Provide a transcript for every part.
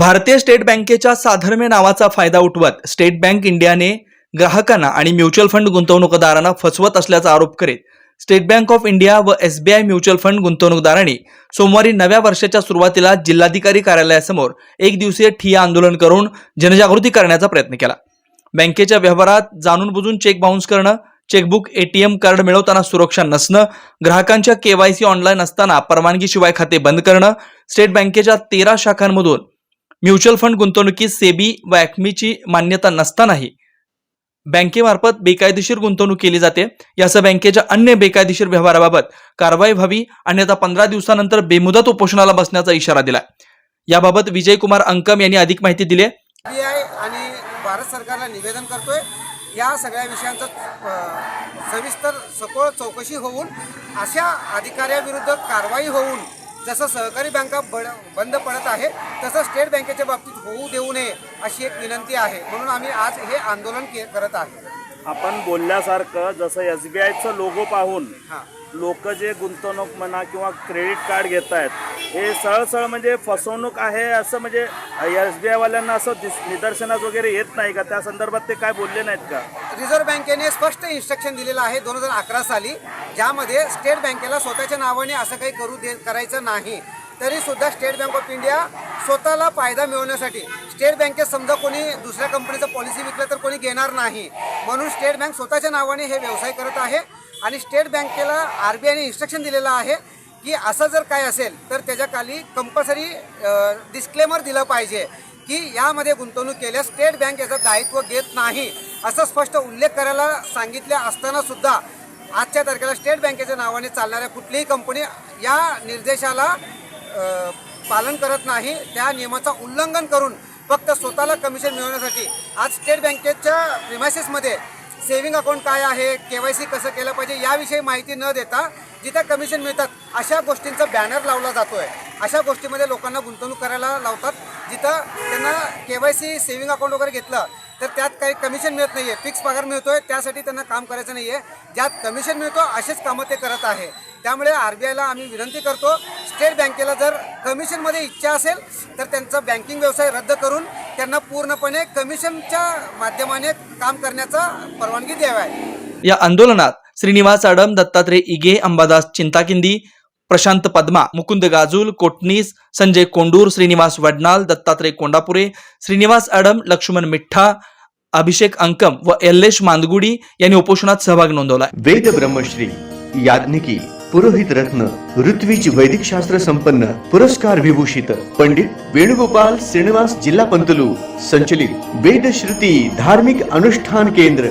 भारतीय स्टेट बँकेच्या साधर्म्य नावाचा फायदा उठवत स्टेट बँक इंडियाने ग्राहकांना आणि म्युच्युअल फंड गुंतवणूकदारांना फसवत असल्याचा आरोप करीत स्टेट बँक ऑफ इंडिया व एसबीआय म्युच्युअल फंड गुंतवणूकदारांनी सोमवारी नव्या वर्षाच्या सुरुवातीला जिल्हाधिकारी कार्यालयासमोर एक दिवसीय ठिय्या आंदोलन करून जनजागृती करण्याचा प्रयत्न केला. बँकेच्या व्यवहारात जाणून बुजून चेक बाउन्स करणं चेकबुक एटीएम कार्ड मिळवताना सुरक्षा नसणं ग्राहकांच्या केवायसी ऑनलाईन असताना परवानगीशिवाय खाते बंद करणं स्टेट बँकेच्या तेरा शाखांमधून म्युच्युअल फंड गुंतवणुकीस सेबी व ॲक्मीची मान्यता नसतानाही बँकेमार्फत बेकायदेशीर गुंतवणूक केली जाते यासह बँकेच्या अन्य बेकायदेशीर व्यवहाराबाबत कारवाई व्हावी अन्यथा पंधरा दिवसानंतर बेमुदत उपोषणाला बसण्याचा इशारा दिला याबाबत विजय कुमार अंकम यांनी अधिक माहिती दिली आहे. आणि भारत सरकारला निवेदन करतोय या सगळ्या विषयांचं सविस्तर सखोळ चौकशी होऊन अशा अधिकाऱ्याविरुद्ध कारवाई होऊन जसं सहकारी बँका बड बंद पडत आहे तसं स्टेट बँकेच्या बाबतीत होऊ देऊ नये अशी एक विनंती आहे. म्हणून आम्ही आज हे आंदोलन के करत आहे. आपण बोलल्यासारखं जसं एस बी आयचं लोगो पाहून हां. लोक जे गुंतवणूक म्हणा किंवा क्रेडिट कार्ड घेत आहेत हे सरळ म्हणजे फसवणूक आहे असं म्हणजे एस बी आयवाल्यांना असं दिस निदर्शनात वगैरे येत नाही का? त्या संदर्भात ते काय बोलले नाहीत का? रिझर्व्ह बँकेने स्पष्ट इन्स्ट्रक्शन दिलेलं आहे दोन हजार अकरा साली ज्यामध्ये स्टेट बँकेला स्वतःच्या नावाने असं काही करू दे करायचं नाही. तरी सुद्धा स्टेट बँक ऑफ इंडिया स्वतःला फायदा मिळवण्यासाठी स्टेट बँकेत समजा कोणी दुसऱ्या कंपनीचं पॉलिसी विकलं तर कोणी घेणार नाही. म्हणून स्टेट बँक स्वतःच्या नावाने हे व्यवसाय करत आहे आणि स्टेट बँकेला आर बी आयने इन्स्ट्रक्शन दिलेलं आहे की असं जर काय असेल तर त्याच्याखाली कंपल्सरी डिस्क्लेमर दिलं पाहिजे की यामध्ये गुंतवणूक केल्यास स्टेट बँक याचं दायित्व घेत नाही. असं स्पष्ट उल्लेख करायला सांगितले असताना सुद्धा आजच्या तारखेला स्टेट बँकेच्या नावाने चालणाऱ्या कुठलीही कंपनी या निर्देशाला पालन करत नाही त्या नियमाचं उल्लंघन करून फक्त स्वतःला कमिशन मिळवण्यासाठी आज स्टेट बँकेच्या प्रिमायसेसमध्ये सेव्हिंग अकाउंट काय आहे के वाय सी कसं केलं पाहिजे याविषयी माहिती न देता जिथं कमिशन मिळतात अशा गोष्टींचा बॅनर लावला जातो आहे अशा गोष्टीमध्ये लोकांना गुंतवणूक करायला लावतात. जिथं त्यांना K Y C saving account वगैरे घेतलं तर त्यात काही कमिशन मिळत नाही आहे फिक्स पगार मिळतो आहे त्यासाठी त्यांना काम करायचं नाही आहे ज्यात कमिशन मिळतो असेच कामं ते करत आहे. त्यामुळे आर बी आयला आम्ही विनंती करतो स्टेट बँकेला जर कमिशनमध्ये इच्छा असेल तर त्यांचा बँकिंग व्यवसाय रद्द करून त्यांना पूर्णपणे कमिशनच्या माध्यमाने काम करण्याचा परवानगी द्यावी. आहे या आंदोलनात श्रीनिवास आडम दत्तात्रय इगे अंबादास चिंताकिंदी प्रशांत पद्मा मुकुंद गाजूल कोटनीस संजय कोंडूर श्रीनिवास वडनाल दत्तात्रय कोंडापुरे श्रीनिवास अडम लक्ष्मण मिठ्ठा अभिषेक अंकम व यल्लेश मांदगुडी यांनी उपोषणात सहभाग नोंदवला वेद ब्रह्मश्री याज्ञिकी पुरोहित रत्न ऋत्विज वैदिक शास्त्र संपन्न पुरस्कार विभूषित पंडित वेणुगोपाल श्रीनिवास जिल्हा पंतलू संचलित वेद श्रुती धार्मिक अनुष्ठान केंद्र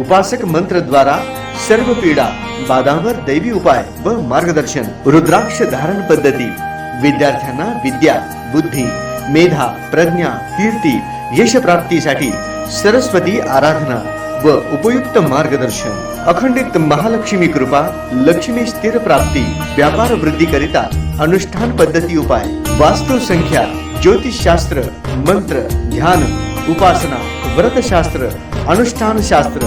उपासक मंत्र द्वारा सर्व पीडा बाधांवर दैवी उपाय व मार्गदर्शन रुद्राक्ष धारण पद्धती विद्यार्थ्यांना विद्या बुद्धी मेधा प्रज्ञा कीर्ती यश प्राप्तीसाठी सरस्वती आराधना व उपयुक्त मार्गदर्शन. अखंडित महालक्ष्मी कृपा लक्ष्मी स्थिर प्राप्ती व्यापार वृद्धी करिता अनुष्ठान पद्धती उपाय वास्तु संख्या ज्योतिषशास्त्र मंत्र ध्यान उपासना व्रतशास्त्र अनुष्ठान शास्त्र